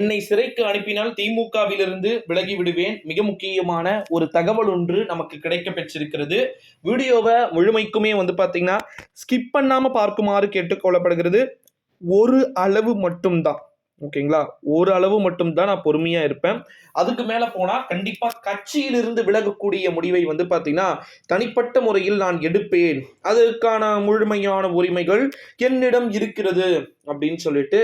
என்னை சிறைக்கு அனுப்பினால் திமுகவிலிருந்து விலகி விடுவேன். மிக முக்கியமான ஒரு தகவல் ஒன்று நமக்கு கிடைக்க பெற்றிருக்கிறது வீடியோவை முழுமைக்குமே வந்து பார்த்தீங்கன்னா ஸ்கிப் பண்ணாம பார்க்குமாறு கேட்டுக்கொள்ளப்படுகிறது ஒரு அளவு மட்டும்தான். ஓகேங்களா? ஒரு அளவு மட்டும்தான் நான் பொறுமையா இருப்பேன். அதுக்கு மேல போனா கண்டிப்பா கட்சியிலிருந்து விலகக்கூடிய முடிவை வந்து பாத்தீங்கன்னா தனிப்பட்ட முறையில் நான் எடுப்பேன். அதற்கான முழுமையான உரிமைகள் என்னிடம் இருக்கிறது அப்படின்னு சொல்லிட்டு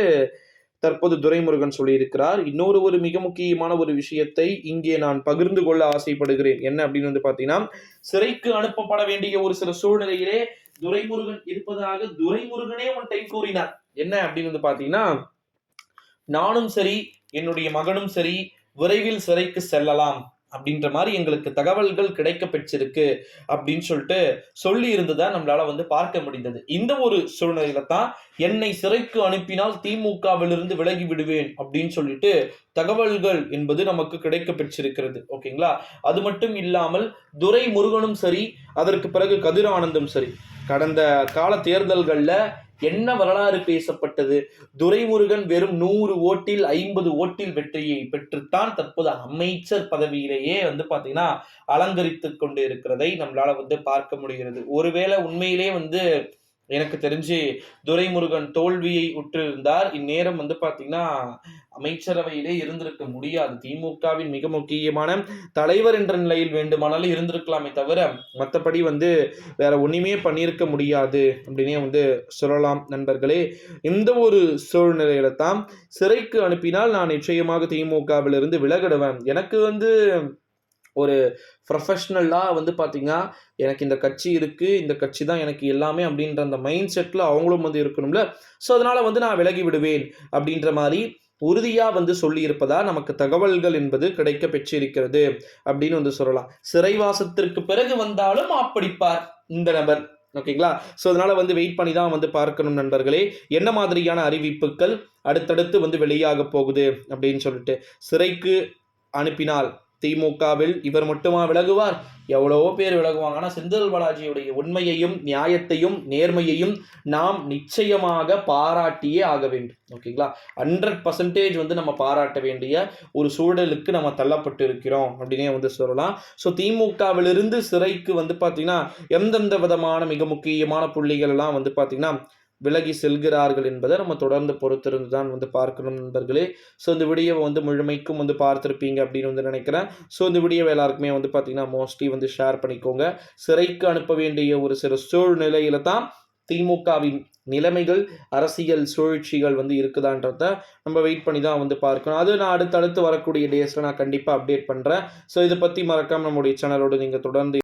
தற்போது துரைமுருகன் சொல்லியிருக்கிறார். இன்னொரு ஒரு மிக முக்கியமான ஒரு விஷயத்தை இங்கே நான் பகிர்ந்து கொள்ள ஆசைப்படுகிறேன். என்ன அப்படின்னு வந்து பார்த்தீங்கன்னா சிறைக்கு அனுப்பப்பட வேண்டிய ஒரு சில சூழ்நிலையிலே துரைமுருகன் இருப்பதாக துரைமுருகனே ஒன் டைம் கூறினார். என்ன அப்படின்னு வந்து பார்த்தீங்கன்னா நானும் சரி என்னுடைய மகனும் சரி விரைவில் சிறைக்கு செல்லலாம். அப்படின்ற மாதிரி எங்களுக்கு தகவல்கள் கிடைக்க பெற்றிருக்கு அப்படின்னு சொல்லிட்டு சொல்லி இருந்ததை நம்மளால வந்து பார்க்க முடிந்தது. இந்த ஒரு சூழ்நிலையில தான் என்னை சிறைக்கு அனுப்பினால் திமுகவிலிருந்து விலகி விடுவேன் அப்படின்னு சொல்லிட்டு தகவல்கள் என்பது நமக்கு கிடைக்க பெற்றிருக்கிறது ஓகேங்களா? அது மட்டும் இல்லாமல் துரை முருகனும் சரி அதற்கு பிறகு கதிர் ஆனந்தும் சரி. கடந்த கால தேர்தல்களில் என்ன வரலாறு பேசப்பட்டது? துரைமுருகன் வெறும் நூறு ஓட்டில் ஐம்பது ஓட்டில் வெற்றியை பெற்றுத்தான் தற்போது அமைச்சர் பதவியிலேயே வந்து பாத்தீங்கன்னா அலங்கரித்து கொண்டு இருக்கிறதை நம்மளால வந்து பார்க்க முடிகிறது. ஒருவேளை உண்மையிலே வந்து எனக்கு தெரிஞ்சு துரைமுருகன் தோல்வியை உற்றிருந்தார். இந்நேரம் வந்து பாத்தீங்கன்னா அமைச்சரவையிலே இருந்திருக்க முடியாது. திமுகவின் மிக முக்கியமான தலைவர் என்ற நிலையில் வேண்டுமானாலும் இருந்திருக்கலாமே தவிர மற்றபடி வந்து வேற ஒன்றுமே பண்ணியிருக்க முடியாது அப்படின்னே வந்து சொல்லலாம் நண்பர்களே. இந்த ஒரு சூழ்நிலையில தான் சிறைக்கு அனுப்பினால் நான் நிச்சயமாக திமுகவிலிருந்து விலகிடுவேன். எனக்கு வந்து ஒரு ப்ரொஃபஷ்னலாக வந்து பார்த்தீங்கன்னா எனக்கு இந்த கட்சி இருக்குது இந்த கட்சி தான் எனக்கு எல்லாமே அப்படின்ற அந்த மைண்ட் செட்டில் அவங்களும் வந்து இருக்கணும்ல. ஸோ அதனால் வந்து நான் விலகி விடுவேன் அப்படின்ற மாதிரி உறுதியாக வந்து சொல்லியிருப்பதா நமக்கு தகவல்கள் என்பது கிடைக்க பெற்றிருக்கிறது அப்படின்னு வந்து சொல்லலாம். சிறைவாசத்திற்கு பிறகு வந்தாலும் ஆப்படிப்பார் இந்த நபர். ஓகேங்களா? ஸோ அதனால் வந்து வெயிட் பண்ணி தான் வந்து பார்க்கணும் நண்பர்களே. என்ன மாதிரியான அறிவிப்புகள் அடுத்தடுத்து வந்து வெளியாக போகுது அப்படின்னு சொல்லிட்டு சிறைக்கு அனுப்பினால் திமுகவில் இவர் மட்டுமா விலகுவார்? எவ்வளவோ பேர் விலகுவாங்க. ஆனால் செந்தில் பாலாஜியுடைய உண்மையையும் நியாயத்தையும் நேர்மையையும் நாம் நிச்சயமாக பாராட்டியே ஆக வேண்டும். ஓகேங்களா? ஹண்ட்ரட் பர்சன்டேஜ் வந்து நம்ம பாராட்ட வேண்டிய ஒரு சூழலுக்கு நம்ம தள்ளப்பட்டு இருக்கிறோம் அப்படின்னே வந்து சொல்லலாம். ஸோ திமுகவிலிருந்து சிறைக்கு வந்து பார்த்தீங்கன்னா எந்தெந்த விதமான மிக முக்கியமான புள்ளிகள் எல்லாம் வந்து பார்த்தீங்கன்னா விலகி செல்கிறார்கள் என்பதை நம்ம தொடர்ந்து பொறுத்திருந்து தான் வந்து பார்க்கணும் நண்பர்களே. ஸோ இந்த வீடியோவை வந்து முழுமைக்கும் வந்து பார்த்துருப்பீங்க அப்படின்னு வந்து நினைக்கிறேன். ஸோ இந்த வீடியோவை எல்லாருக்குமே வந்து பார்த்திங்கன்னா மோஸ்ட்லி வந்து ஷேர் பண்ணிக்கோங்க. சிறைக்கு அனுப்ப வேண்டிய ஒரு சில சூழ்நிலையில தான் திமுகவின் நிலைமைகள் அரசியல் சூழ்ச்சிகள் வந்து இருக்குதான்றத நம்ம வெயிட் பண்ணி தான் வந்து பார்க்கணும். அது நான் அடுத்தடுத்து வரக்கூடிய டேஸில் நான் கண்டிப்பாக அப்டேட் பண்ணுறேன் ஸோ இதை பற்றி மறக்காமல் நம்முடைய சேனலோடு நீங்கள் தொடர்ந்து